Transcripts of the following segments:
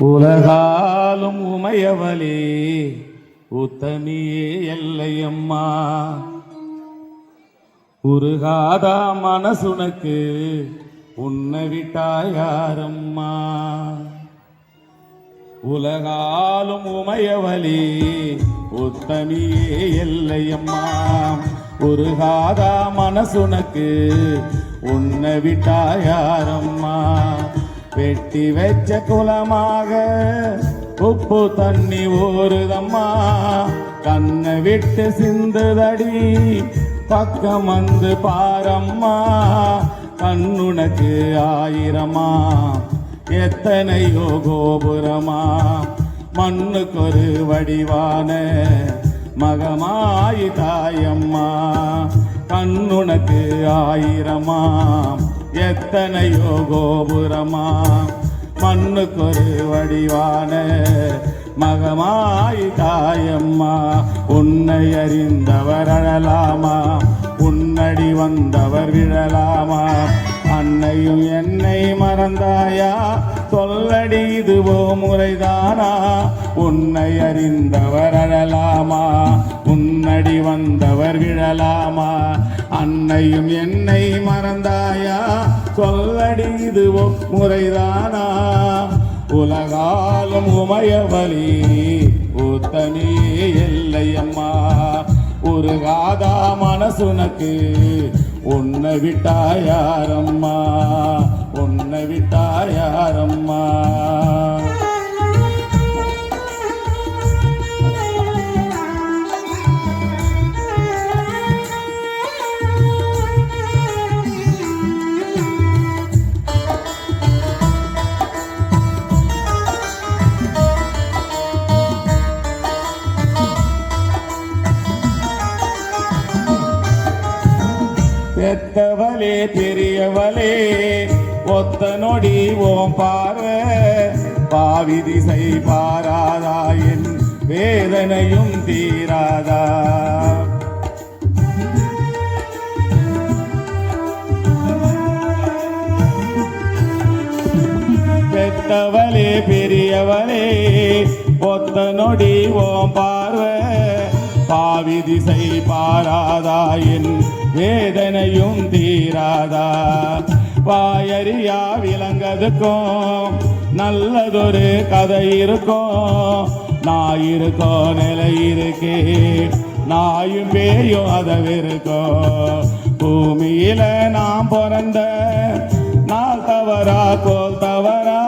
உலகாலும் உமையவளே உத்தமியே எல்லையம்மா. உருகாதா மனசுனக்கு உன்னை விட்டாயாரம்மா உலகாலும் உமையவளே உத்தமியே எல்லையம்மா. உருகாதா மனசுனக்கு உன்னை விட்டாயாரம்மா வெட்டி வச்ச குலமாக உப்பு தண்ணி ஓருதம்மா கண்ணை விட்டு சிந்துதடி பக்கம் வந்து பாரம்மா. கண்ணுனக்கு ஆயிரமா எத்தனையோ கோபுரமா. மண்ணுக்கு ஒரு வடிவான மகமாயி தாயம்மா. கண்ணுனக்கு ஆயிரமா எத்தனையோ கோபுரமா மண்ணுக்கொரு வடிவான மகமாய் தாயம்மா உன்னை அறிந்தவர் அழலாமா உன்னடி வந்தவர் விழலாமா அன்னையும் என்னை மறந்தாயா சொல்லடி இதுவோ முறைதானா உன்னை அறிந்தவர் அழலாமா உன்னடி வந்தவர் விழலாமா அன்னையும் என்னை மறந்தாயா சொல்லடி இதுவோ முறைதானா? உலகாலும் உமையவலி ஊத்தனே எல்லையம்மா ஒரு காதா மனசுனக்கு உன்னை விட்டாயாரம்மா உன்னை விட்டாயாரம்மா பெரியவளே ஒத்த நொடி ஓம் பார்வை பாவி திசை பாராதா என் வேதனையும் தீராதா. பெத்தவளே பெரியவளே ஒத்த நொடி ஓம் பார்வை பாவி திசை பாராதா என் வேதனையும் தீராதா? வாயறியா விளங்கதுக்கும் நல்லதொரு கதை இருக்கும். நான் இருக்கோ நிலை இருக்கே நாயும் பேயும் அதவிருக்கும் பூமியில நாம் பிறந்த நாள் தவறா கோல் தவறா.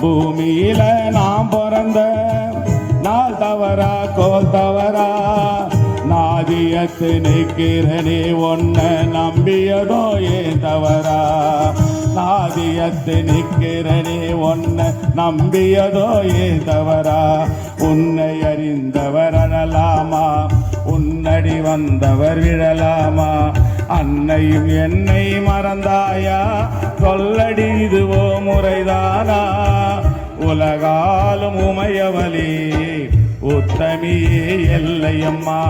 பூமியில நாம் பிறந்த நாள் தவறா கோல் தவறா. நாதியத்து நிற்கிறனே ஒன்ன நம்பியதோ ஏன் தவறா? நாதியத்து நிற்கிறனே ஒன்ன நம்பியதோ ஏன் தவறா? உன்னை அறிந்தவர் அழலாமா உன்னடி வந்தவர் விழலாமா? அன்னையும் என்னை மறந்தாயா? சொல்லடி இதுவோ முறைதானா? உலகாலும் உமையவளே உத்தமியே எல்லையம்மா.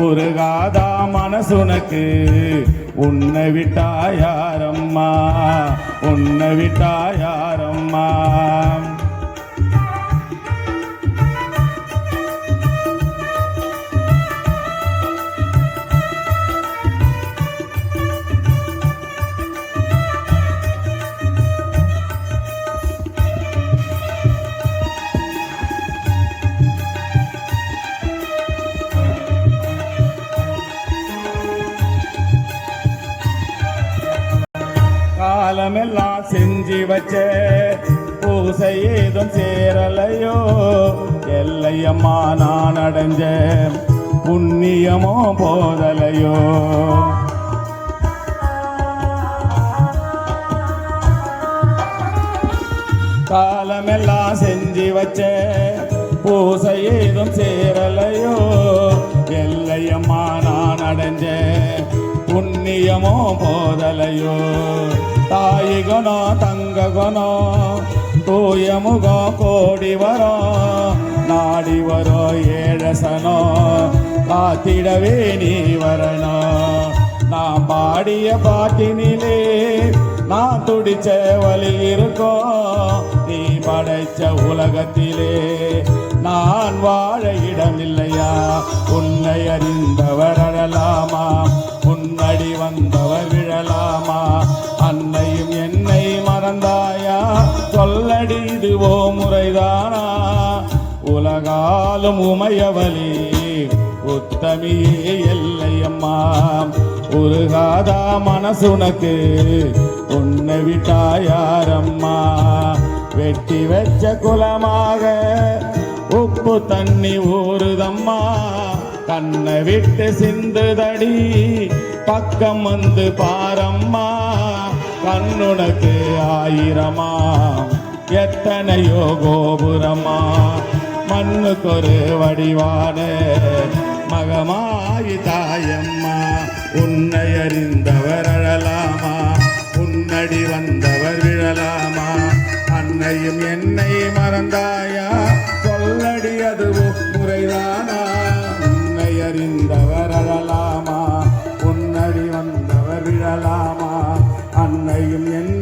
ஒரு காதா மனசுனக்கு உன்னை விட்டாயாரம்மா உன்னை விட்டாயாரம்மா காலமெல்லாம் செஞ்சு வச்ச பூசை ஏதும் சேரலையோ? எல்லையம்மா நான் அடைஞ்ச புண்ணியமோ போதலையோ? காலமெல்லாம் செஞ்சு வச்ச பூசை ஏதும் சேரலையோ? எல்லையம்மா நான் அடைஞ்சேன் புண்ணியமோ போதலையோ? தாய் குணம் தங்க குணம் தூய கோடி வரோ நாடி வரோ ஏழசனோ காத்திடவே நீ வரணோ நான் பாடிய பாட்டினிலே நான் துடிச்ச வழி இருக்கோ நீ படைச்ச உலகத்திலே. நான் வாழ இடமில்லையா? உன்னை அறிந்தவர் அழலாமா உன்னடி வந்தவர் விழலாமா? அன்னையும் என்னை மறந்தாயா? சொல்லடி இதுவோ முறைதானா? உலகாலும் உமையவளே உத்தமியே எல்லையம்மா உருகாதா மனசுனக்கு உன்னை விட்டாயாரம்மா. வெட்டி வச்ச குலமாக உப்பு தண்ணி ஊறுதம்மா கண்ணை விட்டு சிந்துதடி பக்கம் வந்து பாரம்மா. கண்ணுனக்கு ஆயிரமா. எத்தனையோ கோபுரமா. மண்ணுக்கு ஒரு வடிவான மகமாயி தாயம்மா. உன்னை அறிந்தவர் அழலாமா? உன்னடி வந்தவர் விழலாமா? அன்னையும் என்னை மறந்தாயா? சொல்லடி அது முறைதானா உன்னை அறிந்தவர் அழலாமா உன்னடி வந்தவர் விழலாமா அன்னையும் என்